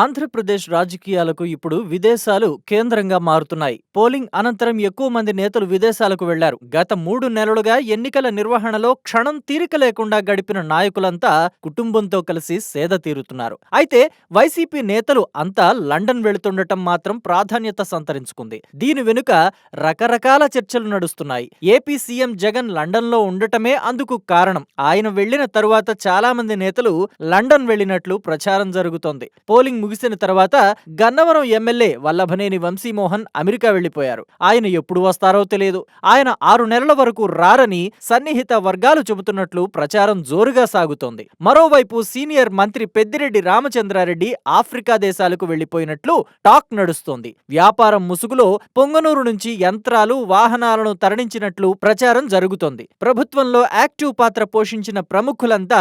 ఆంధ్రప్రదేశ్ రాజకీయాలకు ఇప్పుడు విదేశాలు కేంద్రంగా మారుతున్నాయి. పోలింగ్ అనంతరం ఎక్కువ మంది నేతలు విదేశాలకు వెళ్ళారు. గత మూడు నెలలుగా ఎన్నికల నిర్వహణలో క్షణం తీరిక లేకుండా గడిపిన నాయకులంతా కుటుంబంతో కలిసి సేద తీరుతున్నారు. అయితే వైసీపీ నేతలు అంతా లండన్ వెళుతుండటం మాత్రం ప్రాధాన్యత సంతరించుకుంది. దీని వెనుక రకరకాల చర్చలు నడుస్తున్నాయి. ఏపీ సీఎం జగన్ లండన్లో ఉండటమే అందుకు కారణం. ఆయన వెళ్ళిన తరువాత చాలా మంది నేతలు లండన్ వెళ్ళినట్లు ప్రచారం జరుగుతోంది. పోలింగ్ ముగిసిన తర్వాత గన్నవరం ఎమ్మెల్యే వల్లభనేని వంశీమోహన్ అమెరికా వెళ్ళిపోయారు ఆయన ఎప్పుడు వస్తారో తెలియదు. ఆయన ఆరు నెలల వరకు రారని సన్నిహిత వర్గాలు చెబుతున్నట్లు ప్రచారం జోరుగా సాగుతోంది. మరోవైపు సీనియర్ మంత్రి పెద్దిరెడ్డి రామచంద్రారెడ్డి ఆఫ్రికా దేశాలకు వెళ్ళిపోయినట్లు టాక్ నడుస్తోంది. వ్యాపారం ముసుగులో పొంగనూరు నుంచి యంత్రాలు వాహనాలను తరలించినట్లు ప్రచారం జరుగుతోంది. ప్రభుత్వంలో యాక్టివ్ పాత్ర పోషించిన ప్రముఖులంతా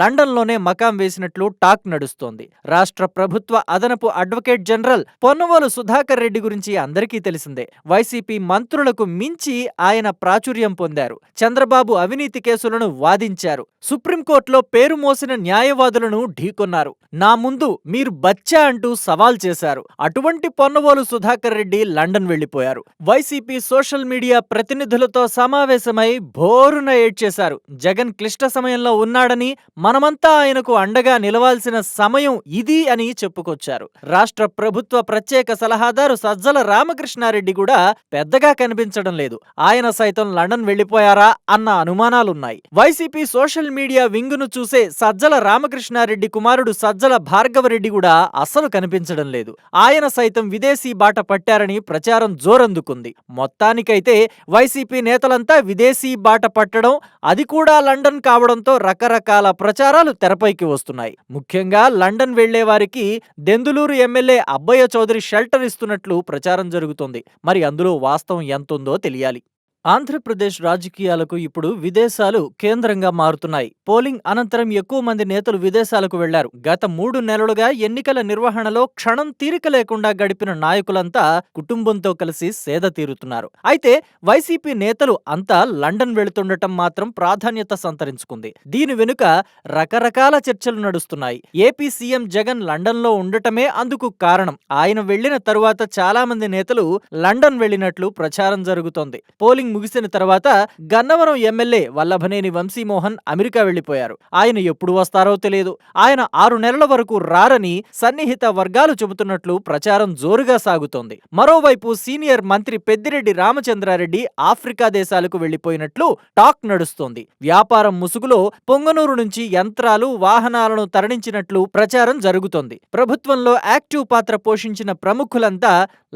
లండన్లోనే మకాం వేసినట్లు టాక్ నడుస్తోంది. రాష్ట్ర ప్రభుత్వ అదనపు అడ్వకేట్ జనరల్ పొన్నవోలు సుధాకర్ రెడ్డి గురించి అందరికీ తెలిసిందే. వైసీపీ మంత్రులకు మించి ఆయన ప్రాచుర్యం పొందారు. చంద్రబాబు అవినీతి కేసులను వాదించారు. సుప్రీంకోర్టులో పేరు మోసిన న్యాయవాదులను ఢీకొన్నారు. నా ముందు మీరు బచ్చా అంటూ సవాల్ చేశారు. అటువంటి పొన్నవోలు సుధాకర్ రెడ్డి లండన్ వెళ్ళిపోయారు వైసీపీ సోషల్ మీడియా ప్రతినిధులతో సమావేశమై భోరున ఏడ్చేశారు. జగన్ క్లిష్ట సమయంలో ఉన్నాడని మనమంతా ఆయనకు అండగా నిలవాల్సిన సమయం ఇది అని చెప్పుకొచ్చారు. రాష్ట్ర ప్రభుత్వ ప్రత్యేక సలహాదారు సజ్జల రామకృష్ణారెడ్డి కూడా పెద్దగా కనిపించడం లేదు. ఆయన సైతం లండన్ వెళ్ళిపోయారా అన్న అనుమానాలున్నాయి. వైసీపీ సోషల్ మీడియా వింగును చూసే సజ్జల రామకృష్ణారెడ్డి కుమారుడు సజ్జల భార్గవరెడ్డి కూడా అస్సలు కనిపించడం లేదు. ఆయన సైతం విదేశీ బాట పట్టారని ప్రచారం జోరందుకుంది. మొత్తానికైతే వైసీపీ నేతలంతా విదేశీ బాట పట్టడం అది కూడా లండన్ కావడంతో రకరకాల ప్రచారాలు తెరపైకి వస్తున్నాయి. ముఖ్యంగా లండన్ వెళ్ళే వారికి దెందులూరు ఎమ్మెల్యే అబ్బయ్య చౌదరి షెల్టర్ ఇస్తున్నట్లు ప్రచారం జరుగుతోంది. మరి అందులో వాస్తవం ఎంతుందో తెలియాలి. ఆంధ్రప్రదేశ్ రాజకీయాలకు ఇప్పుడు విదేశాలు కేంద్రంగా మారుతున్నాయి. పోలింగ్ అనంతరం ఎక్కువ మంది నేతలు విదేశాలకు వెళ్ళారు. గత మూడు నెలలుగా ఎన్నికల నిర్వహణలో క్షణం తీరిక లేకుండా గడిపిన నాయకులంతా కుటుంబంతో కలిసి సేద తీరుతున్నారు. అయితే వైసీపీ నేతలు అంతా లండన్ వెళుతుండటం మాత్రం ప్రాధాన్యత సంతరించుకుంది. దీని వెనుక రకరకాల చర్చలు నడుస్తున్నాయి. ఏపీ సీఎం జగన్ లండన్లో ఉండటమే అందుకు కారణం. ఆయన వెళ్ళిన తరువాత చాలా మంది నేతలు లండన్ వెళ్ళినట్లు ప్రచారం జరుగుతోంది. పోలింగ్ ముగిసిన తర్వాత గన్నవరం ఎమ్మెల్యే వల్లభనేని వంశీమోహన్ అమెరికా వెళ్ళిపోయారు ఆయన ఎప్పుడు వస్తారో తెలియదు. ఆయన ఆరు నెలల వరకు రారని సన్నిహిత వర్గాలు చెబుతున్నట్లు ప్రచారం జోరుగా సాగుతోంది. మరోవైపు సీనియర్ మంత్రి పెద్దిరెడ్డి రామచంద్రారెడ్డి ఆఫ్రికా దేశాలకు వెళ్ళిపోయినట్లు టాక్ నడుస్తోంది. వ్యాపారం ముసుగులో పొంగనూరు నుంచి యంత్రాలు వాహనాలను తరలించినట్లు ప్రచారం జరుగుతోంది. ప్రభుత్వంలో యాక్టివ్ పాత్ర పోషించిన ప్రముఖులంతా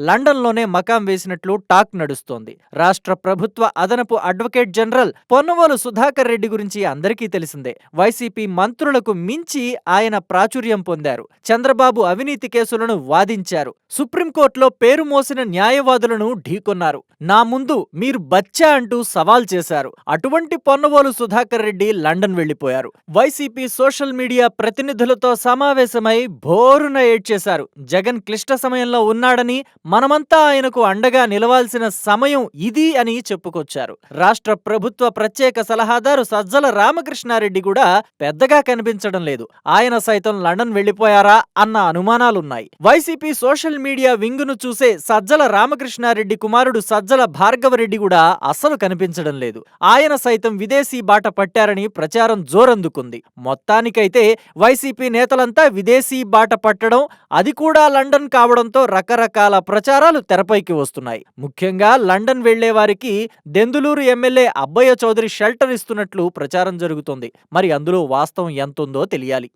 లండన్లోనే మకాం వేసినట్లు టాక్ నడుస్తోంది. రాష్ట్ర ప్రభుత్వ అదనపు అడ్వకేట్ జనరల్ పొన్నవోలు సుధాకర్ రెడ్డి గురించి అందరికీ తెలిసిందే. వైసీపీ మంత్రులకు మించి ఆయన ప్రాచుర్యం పొందారు. చంద్రబాబు అవినీతి కేసులను వాదించారు. సుప్రీంకోర్టులో పేరు మోసిన న్యాయవాదులను ఢీకొన్నారు. నా ముందు మీరు బచ్చా అంటూ సవాల్ చేశారు. అటువంటి పొన్నవోలు సుధాకర్ రెడ్డి లండన్ వెళ్ళిపోయారు వైసీపీ సోషల్ మీడియా ప్రతినిధులతో సమావేశమై భోరున ఏడ్చేశారు. జగన్ క్లిష్ట సమయంలో ఉన్నాడని మనమంతా ఆయనకు అండగా నిలవాల్సిన సమయం ఇది అని చెప్పుకొచ్చారు. రాష్ట్ర ప్రభుత్వ ప్రత్యేక సలహాదారు సజ్జల రామకృష్ణారెడ్డి కూడా పెద్దగా కనిపించడం లేదు. ఆయన సైతం లండన్ వెళ్ళిపోయారా అన్న అనుమానాలున్నాయి. వైసీపీ సోషల్ మీడియా వింగును చూసే సజ్జల రామకృష్ణారెడ్డి కుమారుడు సజ్జల భార్గవరెడ్డి కూడా అస్సలు కనిపించడం లేదు. ఆయన సైతం విదేశీ బాట పట్టారని ప్రచారం జోరందుకుంది. మొత్తానికైతే వైసీపీ నేతలంతా విదేశీ బాట పట్టడం అది కూడా లండన్ కావడంతో రకరకాల ప్రచారాలు తెరపైకి వస్తున్నాయి. ముఖ్యంగా లండన్ వెళ్ళే వారికి దెందులూరు ఎమ్మెల్యే అబ్బయ్య చౌదరి షెల్టర్ ఇస్తున్నట్లు ప్రచారం జరుగుతోంది. మరి అందులో వాస్తవం ఎంతుందో తెలియాలి.